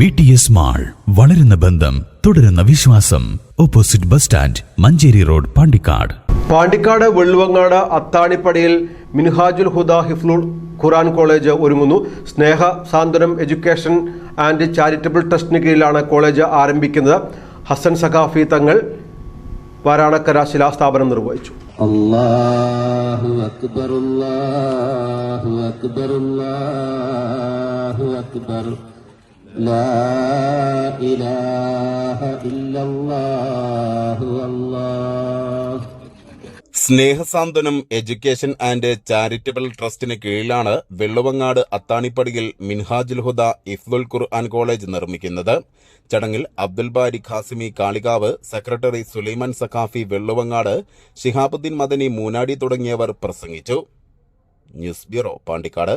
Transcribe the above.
V T S mall വളരുന്ന ബന്ധം തുടരുന്ന വിശ്വാസം. Opposite bus stand Manjeri road Pandikkad. Pandikkad Velluvangad അത്താണിപ്പടിയിൽ Minhajul Huda Hifzul Quran college ഒരുങ്ങുന്നു. Sneha Santhwanam education and charitable ട്രസ്റ്റിന് കീഴിലാണ് കോളേജ് ആരംഭിക്കുന്നത്. ഹസൻ സഖാഫി തങ്ങൾ വാരാണക്കര ശിലാസ്ഥാപനം നിർവഹിച്ചു. അല്ലാഹു അക്ബർ അല്ലാഹു അക്ബർ അക്ബർ. لا إله إلا الله الله സ്നേഹസാന്ത്വനം എഡ്യൂക്കേഷൻ ആൻഡ് ചാരിറ്റബിൾ ട്രസ്റ്റിന് കീഴിലാണ് വെള്ളുവങ്ങാട് അത്താണിപ്പടിയിൽ മിൻഹാജുൽ ഹുദ ഇഫ്ദുൽ ഖുർആൻ കോളേജ് നിർമ്മിക്കുന്നത് ചടങ്ങിൽ അബ്ദുൽ ബാരി ഖാസിമി കാളികാവ് സെക്രട്ടറി സുലൈമാൻ സഖാഫി വെള്ളുവങ്ങാട് ഷിഹാബുദ്ദീൻ മദനി മൂനാടി തുടങ്ങിയവർ പ്രസംഗിച്ചു ന്യൂസ് ബ്യൂറോ പാണ്ടിക്കാട്